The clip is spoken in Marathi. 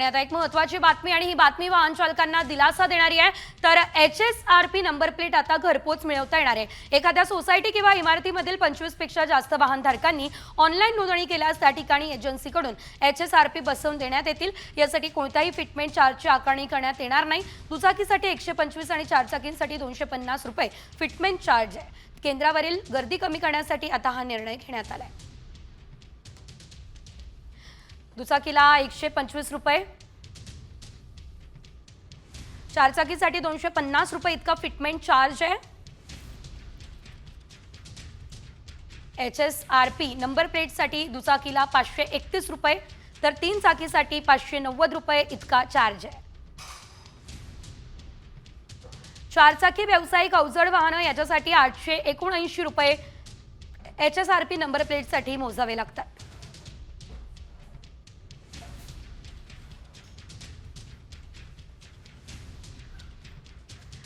आणि आता एक महत्वाची बातमी आणि ही बातमी वाहन चालकांना दिलासा देणारी आहे. तर H S R P number plate आता घरपोच मिळवता येणार आहे. एखाद्या सोसायटी किंवा इमारतीमधील पंचवीसपेक्षा जास्त वाहनधारकांनी ऑनलाईन नोंदणी केल्यास त्या ठिकाणी एजन्सीकडून एच एस आर पी बसवून देण्यात येतील. यासाठी कोणत्याही फिटमेंट चार्जची आकारणी करण्यात येणार नाही. दुचाकीसाठी एकशे पंचवीस आणि चारचाकींसाठी दोनशे पन्नास रुपये फिटमेंट चार्ज आहे. केंद्रावरील गर्दी कमी करण्यासाठी आता हा निर्णय घेण्यात आलाय. दुचाकीला एकशे पंचवीस रुपये. चारचाकीसाठी दोनशे पन्नास रुपये इतका फिटमेंट चार्ज आहे. H S R P number प्लेटसाठी दुचाकीला पाचशे एकतीस रुपये तर तीन चाकीसाठी पाचशे नव्वद रुपये इतका चार्ज आहे. चारचाकी व्यावसायिक अवजड वाहनं याच्यासाठी आठशे एकोणऐंशी रुपये H S R P number प्लेटसाठी मोजावे लागतात.